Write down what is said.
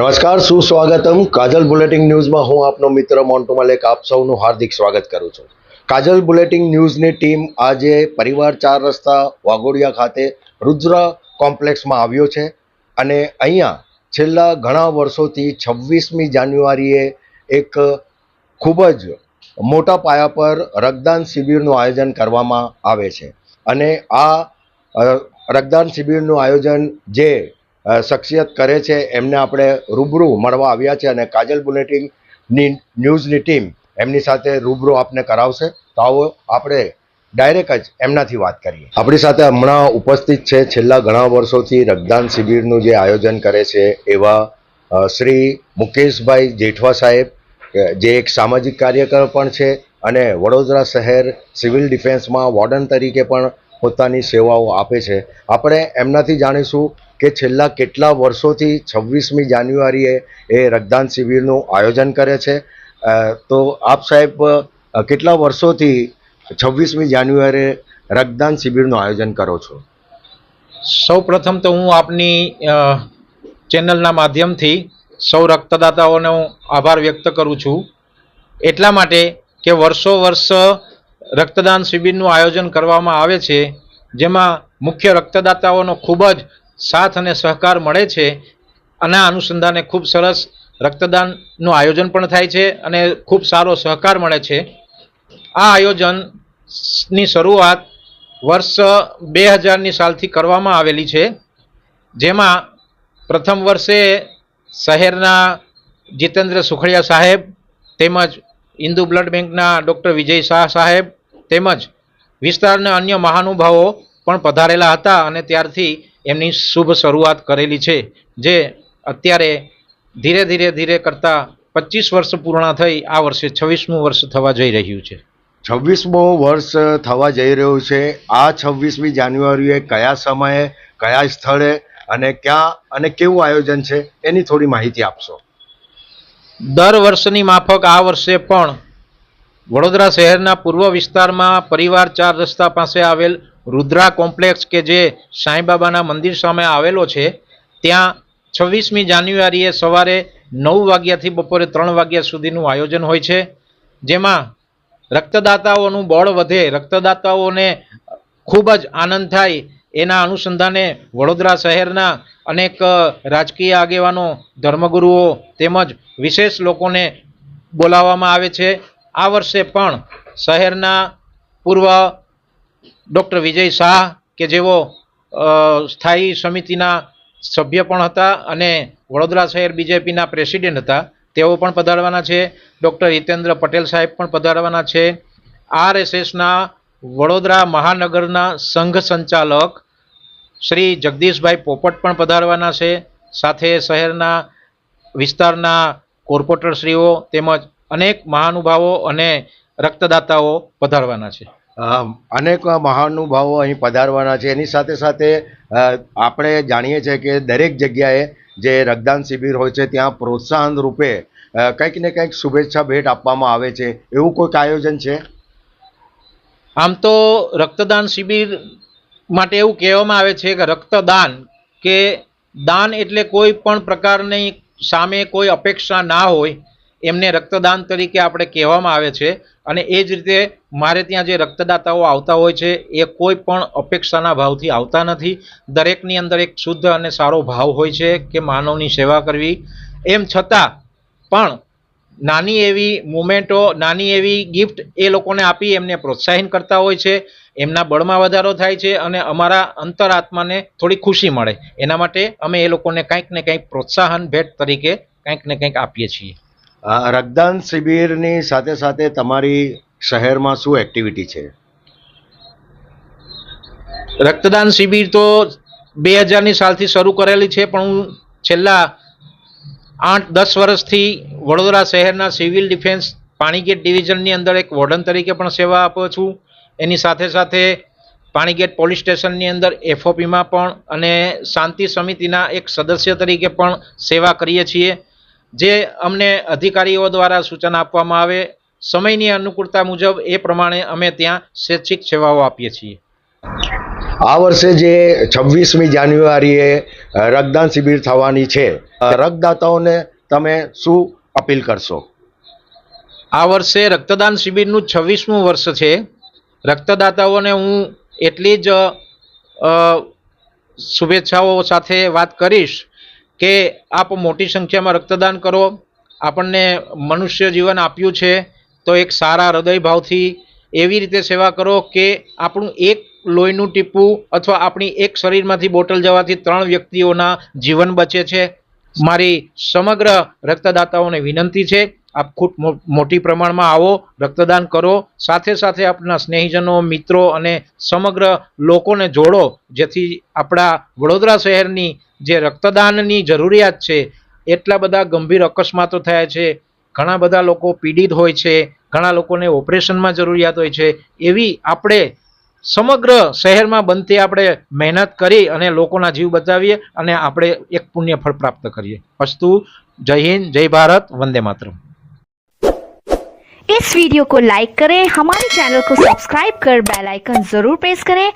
નમસ્કાર, સુસ્વાગતમ. કાજલ બુલેટિંગ ન્યૂઝમાં હું આપનો મિત્ર મોન્ટુ મલેક આપ સૌનું હાર્દિક સ્વાગત કરું છું. કાજલ બુલેટિંગ ન્યૂઝની ટીમ આજે પરિવાર ચાર રસ્તા વાઘોડિયા ખાતે રુદ્ર કોમ્પ્લેક્સમાં આવ્યો છે અને અહીંયા છેલ્લા ઘણા વર્ષોથી છવ્વીસમી જાન્યુઆરીએ એક ખૂબ જ મોટા પાયા પર રક્તદાન શિબિરનું આયોજન કરવામાં આવે છે. અને આ રક્તદાન શિબિરનું આયોજન જે શખ્સિયત કરે છે, એમને આપણે રૂબરૂ મળવા આવ્યા છે અને કાજલ બુલેટિનની ન્યૂઝની ટીમ એમની સાથે રૂબરૂ આપને કરાવશે. તો આવો આપણે ડાયરેક્ટ જ એમનાથી વાત કરીએ. આપણી સાથે હમણાં ઉપસ્થિત છે છેલ્લા ઘણા વર્ષોથી રક્તદાન શિબિરનું જે આયોજન કરે છે એવા શ્રી મુકેશભાઈ જેઠવા સાહેબ જે એક સામાજિક કાર્યકર પણ છે અને વડોદરા શહેર સિવિલ ડિફેન્સમાં વોર્ડન તરીકે પણ પોતાની સેવાઓ આપે છે. આપણે એમનાથી જાણીશું કે છેલ્લા કેટલા વર્ષોથી છવ્વીસમી જાન્યુઆરીએ એ રક્તદાન શિબિરનું આયોજન કરે છે. તો આપ સાહેબ કેટલા વર્ષોથી છવ્વીસમી જાન્યુઆરીએ રક્તદાન શિબિરનું આયોજન કરો છો? સૌ પ્રથમ તો હું આપની ચેનલના માધ્યમથી સૌ રક્તદાતાઓનો આભાર વ્યક્ત કરું છું. એટલા માટે કે વર્ષો વર્ષ રક્તદાન શિબિરનું આયોજન કરવામાં આવે છે, જેમાં મુખ્ય રક્તદાતાઓનો ખૂબ જ સાથ અને સહકાર મળે છે આના અનુસંધાને ખૂબ સરસ રક્તદાનનું આયોજન પણ થાય છે અને ખૂબ સારો સહકાર મળે છે. આ આયોજનની શરૂઆત વર્ષ બે હજારની સાલથી કરવામાં આવેલી છે, જેમાં પ્રથમ વર્ષે શહેરના જીતેન્દ્ર સુખડિયા સાહેબ તેમજ ઇન્દુ બ્લડ બેંકના ડૉક્ટર વિજય શાહ સાહેબ તેમજ વિસ્તારના અન્ય મહાનુભાવો પણ પધારેલા હતા અને ત્યારથી એમની શુભ શરૂઆત કરેલી છે જે અત્યારે ધીરે ધીરે ધીરે કરતાં પચીસ વર્ષ પૂર્ણ થઈ આ વર્ષે છવ્વીસમું વર્ષ થવા જઈ રહ્યું છે. છવ્વીસમો વર્ષ થવા જઈ રહ્યું છે. આ છવ્વીસમી જાન્યુઆરીએ કયા સમયે કયા સ્થળે અને ક્યાં અને કેવું આયોજન છે એની થોડી માહિતી આપશો. દર વર્ષની માફક આ વર્ષે પણ વડોદરા શહેરના પૂર્વ વિસ્તારમાં પરિવાર ચાર રસ્તા પાસે આવેલ રુદ્રા કોમ્પ્લેક્સ કે જે સાંઈબાબાના મંદિર સામે આવેલો છે, ત્યાં છવ્વીસમી જાન્યુઆરીએ સવારે નવ વાગ્યાથી બપોરે ત્રણ વાગ્યા સુધીનું આયોજન હોય છે, જેમાં રક્તદાતાઓનું બળ વધે, રક્તદાતાઓને ખૂબ જ આનંદ થાય, એના અનુસંધાને વડોદરા શહેરના અનેક રાજકીય આગેવાનો, ધર્મગુરુઓ તેમજ વિશેષ લોકોને બોલાવવામાં આવે છે. આ વર્ષે પણ શહેરના પૂર્વ ડૉક્ટર વિજય શાહ કે જેઓ સ્થાયી સમિતિના સભ્ય પણ હતા અને વડોદરા શહેર બીજેપીના પ્રેસિડેન્ટ હતા. તેઓ પણ પધારવાના છે. ડૉક્ટર હિતેન્દ્ર પટેલ સાહેબ પણ પધારવાના છે. આરએસએસના વડોદરા મહાનગરના સંઘ સંચાલક શ્રી જગદીશભાઈ પોપટ પણ પધારવાના છે. સાથે શહેરના વિસ્તારના કોર્પોરેટરશ્રીઓ તેમજ અનેક મહાનુભાવો અને રક્તદાતાઓ પધારવાના છે. અનેક મહાનુભાવો અહીં પધારવાના છે. એની સાથે સાથે આપણે જાણીએ છીએ કે દરેક જગ્યાએ જે રક્તદાન શિબિર હોય છે, ત્યાં પ્રોત્સાહન રૂપે કંઈક ને કંઈક શુભેચ્છા ભેટ આપવામાં આવે છે. એવું કોઈક આયોજન છે? આમ તો રક્તદાન શિબિર માટે એવું કહેવામાં આવે છે કે રક્તદાન, કે દાન એટલે કોઈ પણ પ્રકારની સામે કોઈ અપેક્ષા ના હોય એમને રક્તદાન તરીકે આપણે કહેવામાં આવે છે. અને એ જ રીતે મારે ત્યાં જે રક્તદાતાઓ આવતા હોય છે, એ કોઈ પણ અપેક્ષાના ભાવથી આવતા નથી. દરેકની અંદર એક શુદ્ધ અને સારો ભાવ હોય છે કે માનવની સેવા કરવી. એમ છતાં પણ નાની એવી મુમેન્ટો, નાની એવી ગિફ્ટ એ લોકોને આપી, એમને પ્રોત્સાહિત કરતા હોય છે. એમના બળમાં વધારો થાય છે અને અમારા અંતરાત્માને થોડી ખુશી મળે. એના માટે અમે એ લોકોને કંઈક ને કંઈક પ્રોત્સાહન ભેટ તરીકે કંઈક ને કંઈક આપીએ છીએ. રક્તદાન શિબિરની સાથે સાથે તમારી શહેરમાં શું એક્ટિવિટી છે? રક્તદાન શિબિર તો બે હજારની સાલથી શરૂ કરેલી છે, પણ હું છેલ્લા આઠ, દસ વર્ષથી વડોદરા શહેરના સિવિલ ડિફેન્સ પાણીગેટ ડિવિઝનની અંદર એક વોર્ડન તરીકે પણ સેવા આપું છું. એની સાથે સાથે પાણીગેટ પોલીસ સ્ટેશનની અંદર એફઓપીમાં પણ અને શાંતિ સમિતિના એક સદસ્ય તરીકે પણ સેવા કરીએ છીએ. જે અમને અધિકારીઓ દ્વારા સૂચન આપવામાં આવે સમયની અનુકૂળતા મુજબ એ પ્રમાણે અમે ત્યાં સ્વૈચ્છિક સેવાઓ આપીએ છીએ. આ વર્ષે જે છવ્વીસમી જાન્યુઆરીએ રક્તદાન શિબિર થવાની છે રક્તદાતાઓને તમે શું અપીલ કરશો? આ વર્ષે રક્તદાન શિબિરનું છવ્વીસમું વર્ષ છે. રક્તદાતાઓને હું એટલી જ શુભેચ્છાઓ સાથે વાત કરીશ. કે આપ મોટી સંખ્યામાં રક્તદાન કરો. આપણને મનુષ્ય જીવન આપ્યું છે. તો એક સારા હૃદયભાવથી એવી રીતે સેવા કરો કે આપણું એક લોહીનું ટીપું અથવા આપણી એક શરીરમાંથી બોટલ જવાથી ત્રણ વ્યક્તિઓના જીવન બચે છે. મારી સમગ્ર રક્તદાતાઓને વિનંતી છે, આપ ખૂબ મોટી પ્રમાણમાં આવો, રક્તદાન કરો. સાથે સાથે આપના સ્નેહીજનો, મિત્રો અને સમગ્ર લોકોને જોડો, જેથી આપણા વડોદરા શહેરની જે રક્તદાનની જરૂરિયાત છે એટલા બધા ગંભીર અકસ્માતો થયા છે ઘણા બધા લોકો પીડિત હોય છે ઘણા લોકોને ઓપરેશનમાં જરૂરિયાત હોય છે એવી આપણે સમગ્ર શહેરમાં બનતી આપણે મહેનત કરી અને લોકોના જીવ બચાવીએ અને આપણે એક પુણ્ય ફળ પ્રાપ્ત કરીએ અસ્તુ જય હિન્દ જય ભારત વંદે માતરમ इस वीडियो को लाइक करें हमारे चैनल को सब्सक्राइब कर बेल आइकन जरूर प्रेस करें